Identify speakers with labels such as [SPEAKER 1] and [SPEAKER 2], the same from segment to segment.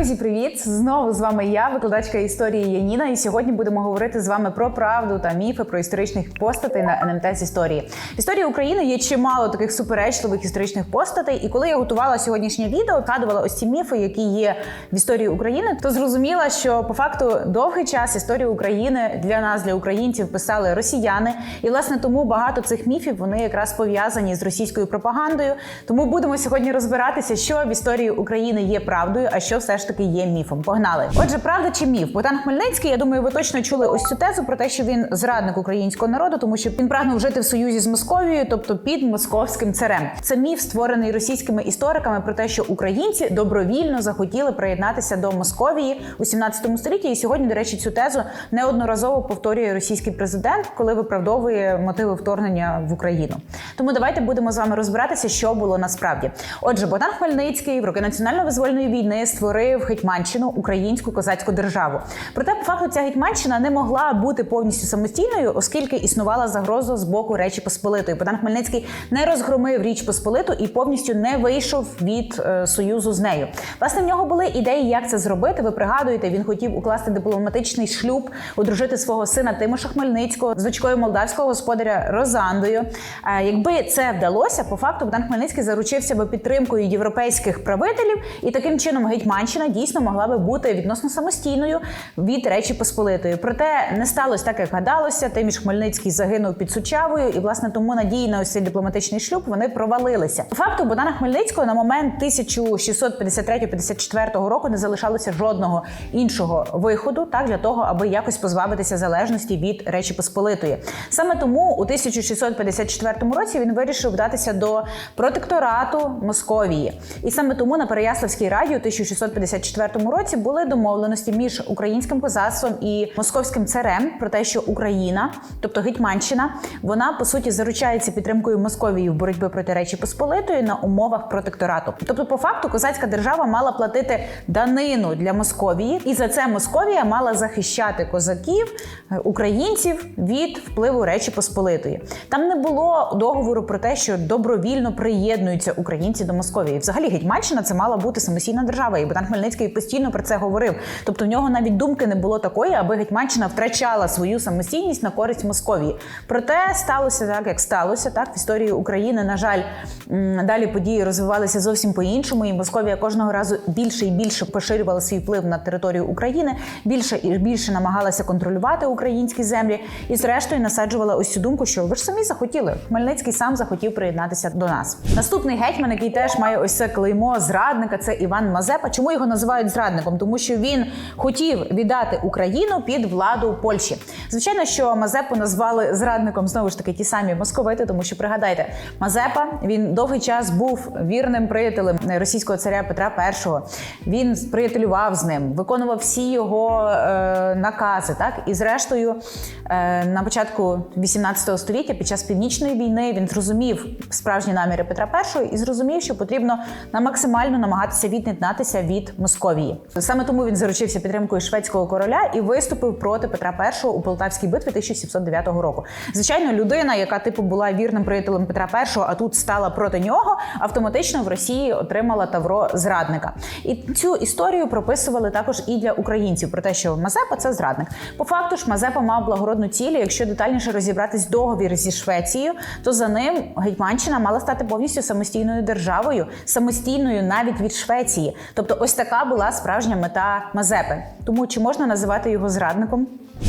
[SPEAKER 1] Друзі, привіт! Знову з вами я, викладачка історії Яніна. І сьогодні будемо говорити з вами про правду та міфи про історичних постатей на НМТ з історії. В історії України є чимало таких суперечливих історичних постатей. І коли я готувала сьогоднішнє відео, згадувала ось ці міфи, які є в історії України, то зрозуміла, що по факту довгий час історію України для нас, для українців, писали росіяни. І власне тому багато цих міфів вони якраз пов'язані з російською пропагандою. Тому будемо сьогодні розбиратися, що в історії України є правдою, а що все ж таки є міфом. Погнали. Отже, правда чи міф? Богдан Хмельницький, я думаю, ви точно чули ось цю тезу про те, що він зрадник українського народу, тому що він прагнув жити в союзі з Московією, тобто під московським царем. Це міф, створений російськими істориками про те, що українці добровільно захотіли приєднатися до Московії у 17 столітті. І сьогодні, до речі, цю тезу неодноразово повторює російський президент, коли виправдовує мотиви вторгнення в Україну. Тому давайте будемо з вами розбиратися, що було насправді. Отже, Богдан Хмельницький в роки національно-визвольної війни створив Гетьманщину, українську козацьку державу. Проте, по факту, ця Гетьманщина не могла бути повністю самостійною, оскільки існувала загроза з боку Речі Посполитої. Богдан Хмельницький не розгромив Річ Посполиту і повністю не вийшов від е, союзу з нею. Власне, в нього були ідеї, як це зробити. Ви пригадуєте, він хотів укласти дипломатичний шлюб, одружити свого сина Тимоша Хмельницького з дочкою молдавського господаря Розандою. Е, якби це вдалося, по факту Богдан Хмельницький заручився би підтримкою європейських правителів, і таким чином Гетьманщина дійсно могла би бути відносно самостійною від Речі Посполитої. Проте не сталося так, як гадалося. Тиміш Хмельницький загинув під Сучавою, і власне тому надії на ось цей дипломатичний шлюб вони провалилися. Факту Богдана Хмельницького на момент 1653-54 року не залишалося жодного іншого виходу, так для того, аби якось позбавитися залежності від Речі Посполитої. Саме тому у 1654 році він вирішив вдатися до протекторату Московії, і саме тому на Переяславській раді у 1654 році були домовленості між українським козацтвом і московським царем про те, що Україна, тобто Гетьманщина, вона по суті заручається підтримкою Московії в боротьбі проти Речі Посполитої на умовах протекторату. Тобто, по факту, козацька держава мала платити данину для Московії, і за це Московія мала захищати козаків, е, українців від впливу Речі Посполитої. Там не було договору про те, що добровільно приєднуються українці до Московії. Взагалі, Гетьманщина це мала бути самостійна держава, і Богдан Хмельницький постійно про це говорив. Тобто в нього навіть думки не було такої, аби Гетьманщина втрачала свою самостійність на користь Московії. Проте сталося так, як сталося. Так в історії України, на жаль, далі події розвивалися зовсім по-іншому, і Московія кожного разу більше і більше поширювала свій вплив на територію України, більше і більше намагалася контролювати українські землі, і зрештою насаджувала ось цю думку, що ви ж самі захотіли. Хмельницький сам захотів приєднатися до нас. Наступний гетьман, який теж має ось це клеймо зрадника, це Іван Мазепа. Чому його називають зрадником? Тому що він хотів віддати Україну під владу Польщі. Звичайно, що Мазепу назвали зрадником знову ж таки ті самі московити, тому що пригадайте, Мазепа він довгий час був вірним приятелем російського царя Петра І. Він приятелював з ним, виконував всі його е, накази. Так і зрештою, е, на початку 18 століття, під час північної війни, він зрозумів справжні наміри Петра І і зрозумів, що потрібно на максимально намагатися від'єднатися від Московії. Саме тому він заручився підтримкою шведського короля і виступив проти Петра І у Полтавській битві 1709 року. Звичайно, людина, яка типу була вірним приятелем Петра І, а тут стала проти нього, автоматично в Росії отримала тавро зрадника. І цю історію прописували також і для українців про те, що Мазепа це зрадник. По факту ж Мазепа мав благородну ціль. Якщо детальніше розібратись договір зі Швецією, то за ним Гетьманщина мала стати повністю самостійною державою, самостійною навіть від Швеції. Тобто, ось така була справжня мета Мазепи. Тому чи можна називати його зрадником?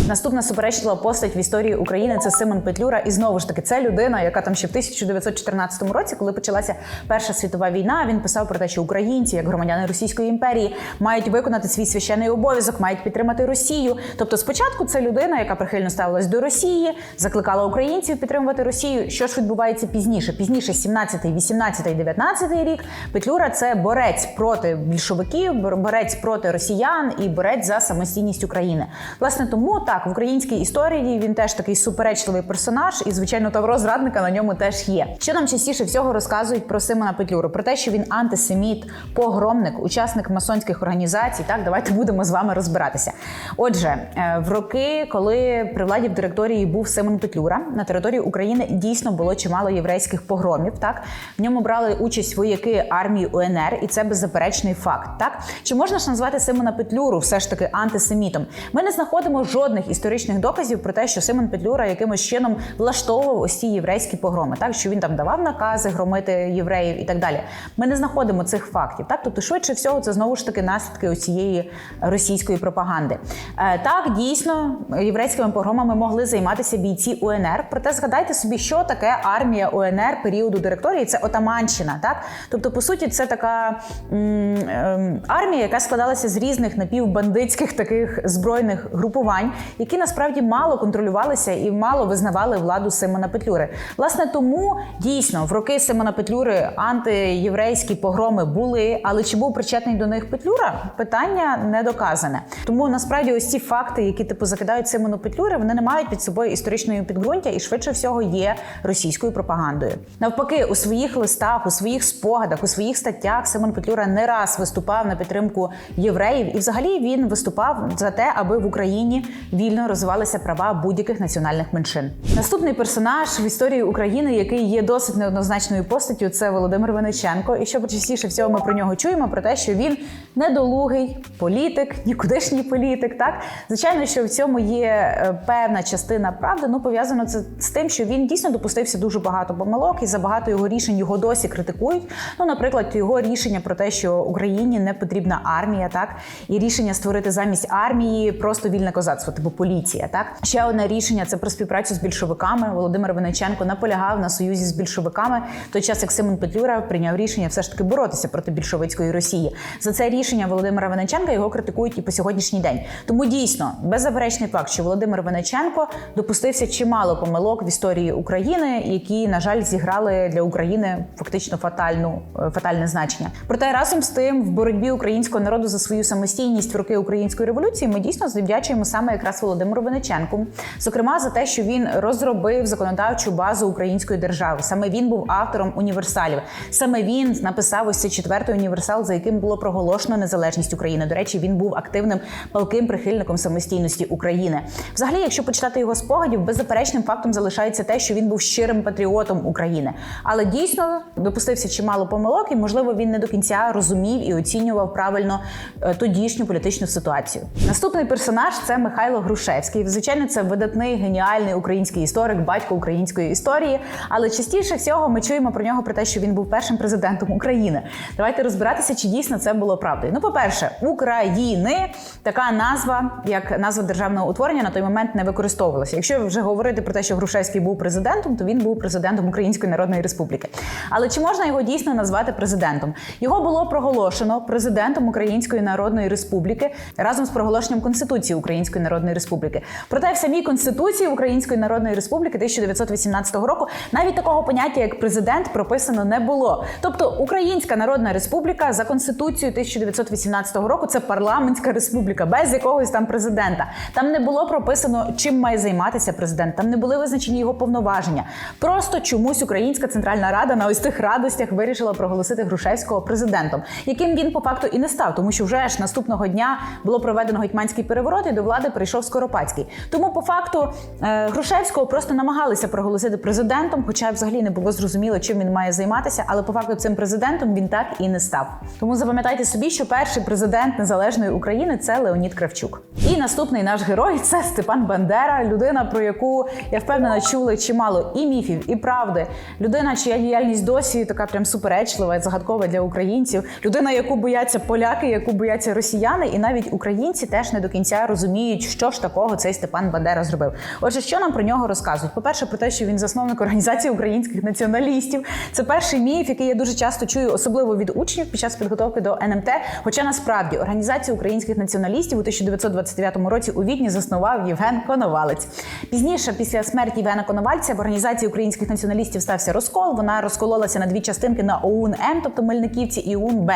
[SPEAKER 1] Наступна суперечлива постать в історії України це Симон Петлюра. І знову ж таки, це людина, яка там ще в 1914 році, коли почалася Перша світова війна, він писав про те, що українці, як громадяни Російської імперії, мають виконати свій священний обов'язок, мають підтримати Росію. Тобто, спочатку це людина, яка прихильно ставилась до Росії, закликала українців підтримувати Росію. Що ж відбувається пізніше? Пізніше, 17, 18, 19 рік, Петлюра це борець проти більшовиків, борець проти росіян і борець за самостійність України. Власне, тому так, в українській історії він теж такий суперечливий персонаж, і звичайно, тавро зрадника на ньому теж є. Що нам частіше всього розказують про Симона Петлюру? Про те, що він антисеміт, погромник, учасник масонських організацій. Так, давайте будемо з вами розбиратися. Отже, е, в роки, коли при владі в директорії був Симон Петлюра, на території України дійсно було чимало єврейських погромів. Так в ньому брали участь вояки армії УНР, і це беззаперечний факт. Так чи можна ж назвати Симона Петлюру все ж таки антисемітом? Ми не знаходимо жодних історичних доказів про те, що Симон Петлюра якимось чином влаштовував ось ці єврейські погроми, так що він там давав накази громити євреїв і так далі. Ми не знаходимо цих фактів. Так, тобто, швидше всього, це знову ж таки наслідки оцієї російської пропаганди. Е, так, дійсно, єврейськими погромами могли займатися бійці УНР. Проте згадайте собі, що таке армія УНР періоду директорії. Це Отаманщина. Так, тобто, по суті, це така м, ем, армія, яка складалася з різних напівбандитських таких збройних групувань, які насправді мало контролювалися і мало визнавали владу Симона Петлюри. Власне, тому дійсно в роки Симона Петлюри антиєврейські погроми були, але чи був причетний до них Петлюра? Питання не доказане. Тому насправді ось ці факти, які типу закидають Симону Петлюри, вони не мають під собою історичної підґрунтя і швидше всього є російською пропагандою. Навпаки, у своїх листах, у своїх спогадах, у своїх статтях Симон Петлюра не раз виступав на підтримку євреїв, і взагалі він виступав за те, аби в Україні вільно розвивалися права будь-яких національних меншин. Наступний персонаж в історії України, який є досить неоднозначною постаттю, це Володимир Вениченко. І що частіше всього ми про нього чуємо, про те, що він недолугий політик, нікудишній політик. Так звичайно, що в цьому є е, певна частина правди. Ну пов'язано це з тим, що він дійсно допустився дуже багато помилок, і за багато його рішень його досі критикують. Ну, наприклад, його рішення про те, що Україні не потрібна армія, так і рішення створити замість армії просто вільне козацтво, типу поліція. Так ще одне рішення це про співпрацю з більшовиками. Володимир Вениченко наполягав на союзі з більшовиками. Той час як Симон Петлюра прийняв рішення все ж таки боротися проти більшовицької Росії. За це рішення Володимира Вениченка його критикують і по сьогоднішній день. Тому дійсно беззаперечний факт, що Володимир Вениченко допустився чимало помилок в історії України, які на жаль зіграли для України фактично фатальну е, фатальне значення. Проте разом з тим, в боротьбі українського народу за свою самостійність в роки української революції ми дійсно завдячуємо саме якраз Володимиру Вениченку, зокрема за те, що він розробив законодавчу базу української держави. Саме він був автором універсалів. Саме він написав ось цей четвертий універсал, за яким було проголошено незалежність України. До речі, він був активним палким прихильником самостійності України. Взагалі, якщо почитати його спогадів, беззаперечним фактом залишається те, що він був щирим патріотом України, але дійсно допустився чимало помилок, і можливо він не до кінця розумів і оцінював правильно е, тодішню політичну ситуацію. Наступний персонаж це Михайло Грушевський. Звичайно, це видатний геніальний український історик, батько української історії. Але частіше всього ми чуємо про нього про те, що він був першим президентом України. Давайте розбиратися, чи дійсно це було правдою. Ну, по-перше, України така назва, як назва державного утворення, на той момент не використовувалася. Якщо вже говорити про те, що Грушевський був президентом, то він був президентом Української Народної Республіки. Але чи можна його дійсно назвати президентом? Його було проголошено президентом Української Народної Республіки разом з проголошенням Конституції Української Народної Республіки. Проте в самій Конституції Української Народної Республіки 1918 року навіть такого поняття, як президент, прописано не було. Тобто Українська Народна Республіка за конституцією 1918 року це парламентська республіка без якогось там президента. Там не було прописано, чим має займатися президент. Там не були визначені його повноваження. Просто чомусь Українська Центральна Рада на ось цих радостях вирішила проголосити Грушевського президентом, яким він по факту і не став, тому що вже ж наступного дня було проведено гетьманський переворот, і до влади прийшов Скоропадський. Тому по факту е, Грушевського просто намагалися проголосити президентом, хоча взагалі не було зрозуміло, чим він має займатися. Але по факту цим президентом він так і не став. Тому запам'ятайте собі, що перший президент незалежної України це Леонід Кравчук. І наступний наш герой це Степан Бандера, людина, про яку я впевнена чули чимало і міфів, і правди. Людина, чия діяльність досі така прям суперечлива загадкова для українців. Людина, яку бояться поляки, яку бояться росіяни, і навіть українці теж не до кінця розуміють, що ж такого цей Степан Бандера зробив. Отже, що нам про нього розказують? По перше, про те, що він засновник організації українських націоналістів. Це перший міф, який я дуже часто чую, особливо від учнів під час підготовки до НМТ. Хоча насправді організацію українських націоналістів у 1929 році у Відні заснував Євген Коновалець. Пізніше, після смерті Євгена Коновальця, в організації українських націоналістів стався розкол. Вона розкололася на дві частинки на ОУН М, тобто Мельниківці, і ОУН Б.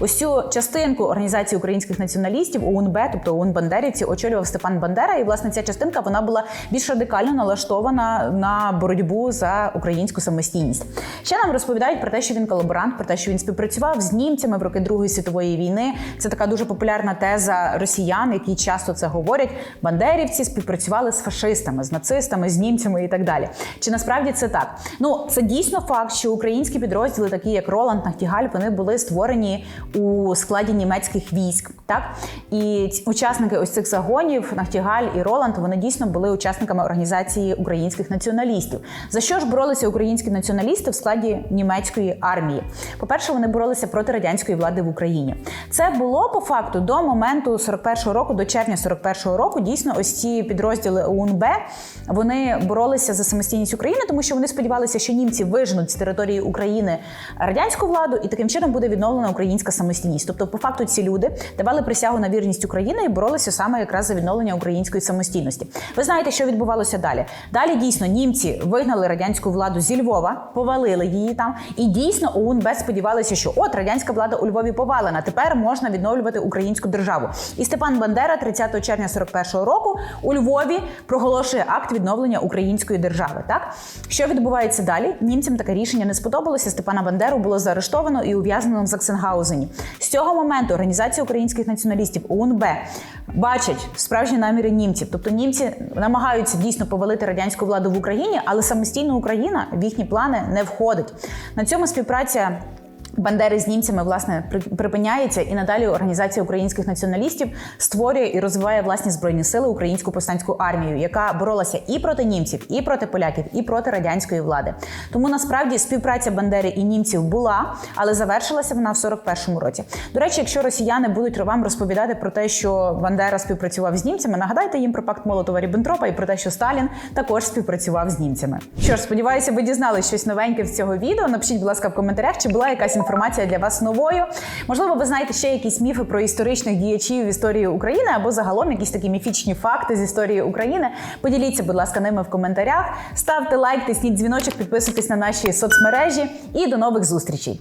[SPEAKER 1] Ось цю частинку організації українських націоналістів ОУН Б, тобто ОУН Бандерівці, очолював Степан. Степан Бандера. І власне ця частинка вона була більш радикально налаштована на боротьбу за українську самостійність. Ще нам розповідають про те, що він колаборант, про те, що він співпрацював з німцями в роки Другої світової війни. Це така дуже популярна теза росіян, які часто це говорять. Бандерівці співпрацювали з фашистами, з нацистами, з німцями і так далі. Чи насправді це так? Ну це дійсно факт, що українські підрозділи, такі як Роланд Нахтігаль, вони були створені у складі німецьких військ. Так і ці- учасники ось цих загонів, Нахтігаль і Роланд, вони дійсно були учасниками організації українських націоналістів. За що ж боролися українські націоналісти в складі німецької армії? По-перше, вони боролися проти радянської влади в Україні. Це було по факту до моменту 41-го року, до червня 41-го року. Дійсно, ось ці підрозділи УНБ вони боролися за самостійність України, тому що вони сподівалися, що німці виженуть з території України радянську владу, і таким чином буде відновлена українська самостійність. Тобто, по факту, ці люди давали присягу на вірність України і боролися саме якраз за відновлення української самостійності. Ви знаєте, що відбувалося далі? Далі дійсно німці вигнали радянську владу зі Львова, повалили її там, і дійсно ОУН сподівалися, що от радянська влада у Львові повалена. Тепер можна відновлювати українську державу. І Степан Бандера 30 червня 41-го року у Львові проголошує акт відновлення української держави. Так що відбувається далі? Німцям таке рішення не сподобалося. Степана Бандеру було заарештовано і ув'язнено в Заксенгаузені. З цього моменту організація українських націоналістів УНБ бачать справжні наміри німців. Тобто німці намагаються дійсно повалити радянську владу в Україні, але самостійна Україна в їхні плани не входить. На цьому співпраця. Бандери з німцями власне припиняється, і надалі організація українських націоналістів створює і розвиває власні збройні сили українську повстанську армію, яка боролася і проти німців, і проти поляків, і проти радянської влади. Тому насправді співпраця Бандери і німців була, але завершилася вона в 41-му році. До речі, якщо росіяни будуть вам розповідати про те, що Бандера співпрацював з німцями, нагадайте їм про пакт Молотова Ріббентропа і про те, що Сталін також співпрацював з німцями. Що ж, сподіваюся, ви дізналися щось новеньке з цього відео. Напишіть, будь ласка, в коментарях, чи була якась інформація для вас новою. Можливо, ви знаєте ще якісь міфи про історичних діячів в історії України або загалом якісь такі міфічні факти з історії України. Поділіться, будь ласка, ними в коментарях. Ставте лайк, тисніть дзвіночок, підписуйтесь на наші соцмережі і до нових зустрічей.